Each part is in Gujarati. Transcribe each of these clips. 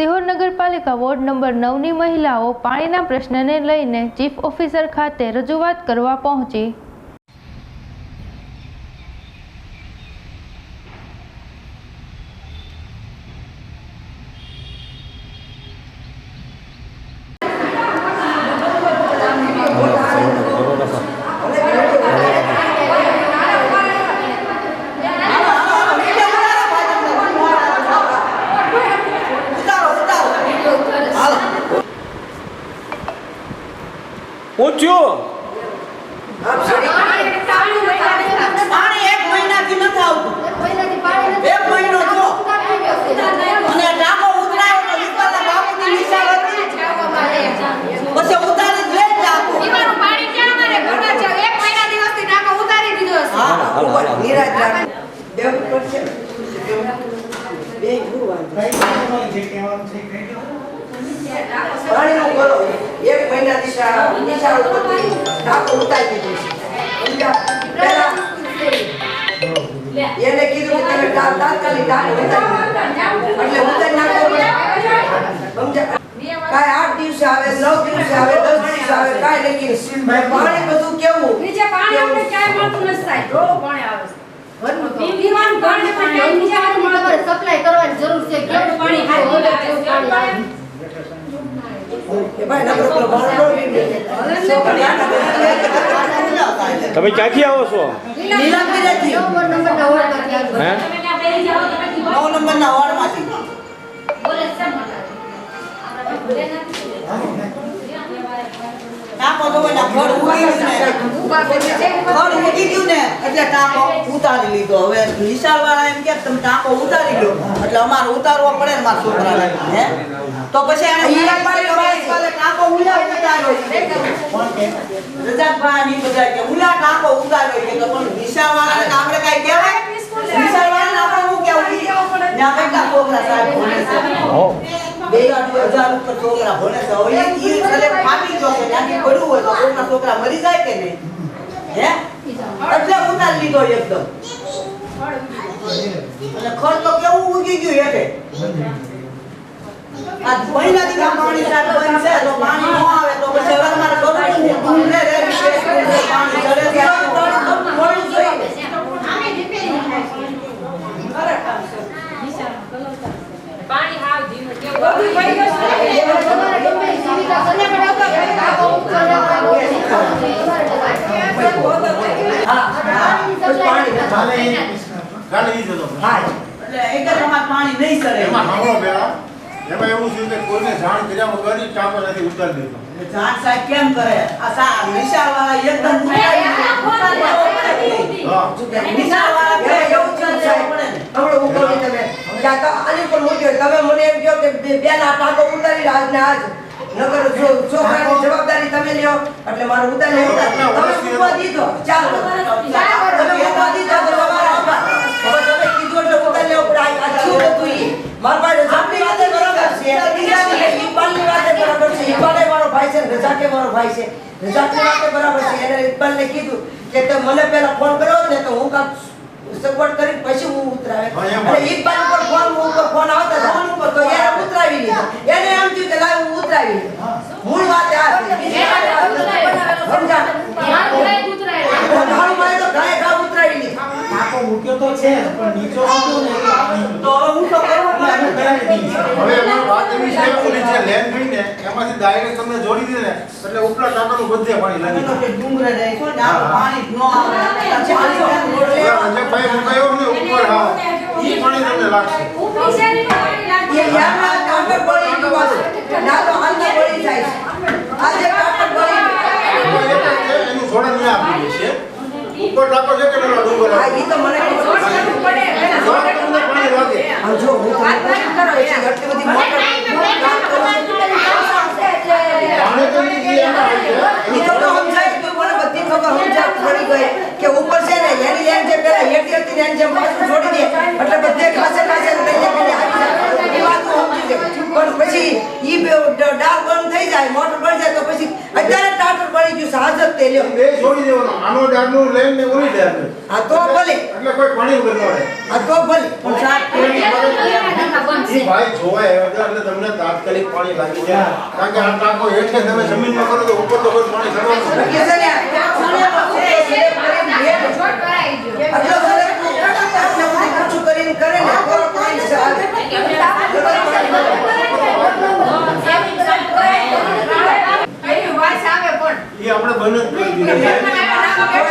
સિહોર નગરપાલિકા વોર્ડ નંબર નવની મહિલાઓ પાણીના પ્રશ્નને લઈને ચીફ ઓફિસર ખાતે રજૂઆત કરવા પહોંચી. પૂછ્યું પાણી એક મહિનાથી નથી આવતું એક મહિનો થયો અને ટાંકો ઉતરાયો તો વિસ્તારના બાપુની નિશાળ હતી પછી ઉતારી જ લે જ ટાંકો હા ઉપર નિરાજ રાખ દેવ કરશે બે ગુરુવાર પાણીનું બોલો એક મહિનાથી નિશાળ ઉપરથી ટાંકો ઉતારી દીધું? પહેલા એને કીધું કે તમે તાત્કાલિક ટાંકો ઉતારી એટલે? કાંઈ આઠ દિવસે આવે નવ દિવસે આવે દસ દિવસે આવે કાય લેકિન. પાણી બધું કેવું નીચે પાણી આપણે ક્યાંય મળતું નથી સાહેબ. રોજ પાણી આવે. સપ્લાય કરવાની જરૂર છે તમે ક્યાંથી આવો છો? ઉતારી લીધો. હવે નિશાળ વાળા એમ કે તમે ટાંકો ઉતારી લો. એટલે અમારે ઉતારવો પડે ને મારા છોકરા હે? તો પછી એને નિશાળ વાળા ભાઈ કાલે ટાંકો ઉલા ઉતાર્યો રજાકભાઈ ની બધા કે ઉલા ટાંકો ઉતાર્યો છે તો પણ નિશાળ વાળાને તો આપણે કાંઈ કહેવાય નિશાળ વાળાને આપણે શું કહેવું ત્યાં કેટલા છોકરા સાહેબ ભણે છે હે. એટલે ઉતારી લીધો એકદમ. અને ખડ કેવું ઉગી ગયું હેઠે. આ મહિના પાણી સાહેબ છે. આવે તો પછી હવે અમારે રે, રે, પાણી ચડે છે આ તો મળવું જોઈએ. પાણી હાવ ધીમું કેવું બધું થઈ ગયું છે. તમારે ગમે એ સુવિધા કરીને પણ આવતા ટાંકો ઉપર લેવાનો છે. હા, હા, પાણી ગાડી ઈ જતો હા એટલે એક જ અમારે પાણી નહીં ચડે એમાં સાંભળો પેલા એમાં એવું છે કે કોઈને જાણ કર્યા વગર ઈ ટાંકો નથી ઉતારી દેતો જાટ સાહેબ કેમ કરે? આ સા નિશાળ એકદમ ઉતારી દે. ઉતારી દેવો પડે. કે નહીં? હા. નિશાળ વાળા કહે એવું છે સાહેબ પડે? ને. હમણાં હું કહું તમે ત્યાં આની પર મૂક્યો તમે મને એમ કહો કે બે- ના આ ઉતારી આજ ને આજ. નગર જો છોકરાની જવાબદારી તમે લ્યો એટલે મારું ઉતારી તમે મૂકવા દીધો. ચાલો મૂકવા દીધો તો તમારો આભાર હવે તમે કીધું એટલે ઉતારી લેવું પડે આ- આ થયું બધું ઈ મારા પાસે આપણી વાતે બરાબર છે બીજાની નહીં, ઇકબાલની વાતે બરાબર છે ઇકબાલે મારો ભાઈ છે ને રજાકે મારો ભાઈ છે? રજાકની વાતે બરાબર છે? એને ઇકબાલને કીધું કે તે મને પહેલા ફોન કર્યો ને તો હું કાંઈક સગવડ કરી પછી હું ઉતરાવે. અને ઇકબાલ ઉપર ફોન ઉપર ફોન આવતા ફોન ઉપર તો એને ઉતરાવી લીધો. એને એમ થયું કે લાવ હું ઉતરાવી લીધો મૂળ વાત આ છે બીજી વાત સમજા? ઉતરાયેલું. મારું તો ઘાએ ઘા ઉતરાવી લીધો. ટાંકો મૂક્યો તો છે પણ નીચો મૂક્યો ને તો હું તો કરું. હવે વાત એવી છે કે ઓલી જે લેન ગઈ ને એમાંથી ડાયરેક્ટ તમને જોડી દે ને એટલે ઉપલા ટાંકાનું બધે પાણી લાગી તો જાય છે ને આવું પાણી જ ન આવે. જાય? જે ભાઈ મુકાયો ને ઉપર હા. ઈ પાણી તમને લાગશે. ઊભી શેરી પાણી લાગે. એ યારના ટાંકર પડી ગયું પાછું. ના તો હાલના પડી જાય આજે ટાંકર પડી જ એનું જોડે નહીં આપી છે. ઉપર ટાંકો છે કે પેલો ડુંગર? હા ઈ તો મને ખબર. જોડે તમને પાણી લાગે. જો હું તમને કહું, પછી આટલી બધી મોટર પાણી તો ઈ જે એમાં હોય છે ઈ તો મને સમજાય ગયું, મને બધી ખબર સમજાય પડી ગઈ કે ઉપર છે ને એની લેન જે પેલા હેઠી હતી ને એની જેમ પાછું છોડી દે એટલે બધે ખાસે ખાસે ને કઈએ કઈએ આવી જાય. એ વાત હું સમજી ગઈ. પણ પછી ઈ બે ડ- ડાળ બંધ થઈ જાય મોટર બંધ જાય તો પછી અત્યારે ટાટર પડી ગયું છે હાજર તે લ્યો બે જોડી દેવાનો આનો ડાળનું લઈને ને ઓલી ડાળનું. આ તો ભલે. એટલે કોઈ પાણી વગર ન રહે. આ તો ભલે પણ સાહેબ પાણી ભાઈ જોવાય એટલે તમને તાત્કાલિક પાણી લાગી જાય. કારણ કે આ ટાંકો હેઠે તમે જમીનમાં કરો તો ઉપર તો કોઈ પાણી ચડવાનું કરીને કરે ને તો પાણી આવે. પણ. ઈ આપણે બંધ કરી દીધું. આપણે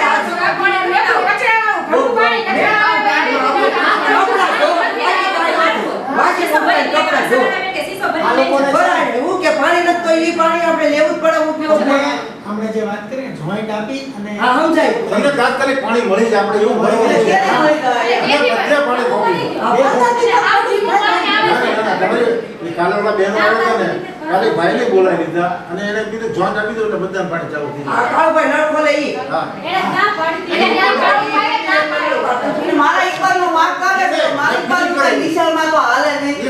જ. આપણે વાત કરી જોઈન્ટ આપી અને હા સમજાય તમને તાત્કાલિક પાણી મળી જાય આપણે એવું મળી જાય? બધે પાણી પહોંચી આ આપણી ના, તમારે ઈ કાલે ઓલા બહેનો આવ્યા ને ખાલી ભાઈને બોલાવી લીધા અને એને કીધું જોન આપી દો એટલે બધાને પાણી ચાલુ થઈ ગયું કાળુભાઈ ના બોલે ઈ. હા. એને ના પાડી એને ના પાડી મારા ઇકબાલ નો માર્ક કરે છે. મારા ઇકબાલ વિશાલમાં તો હાલે નહીં.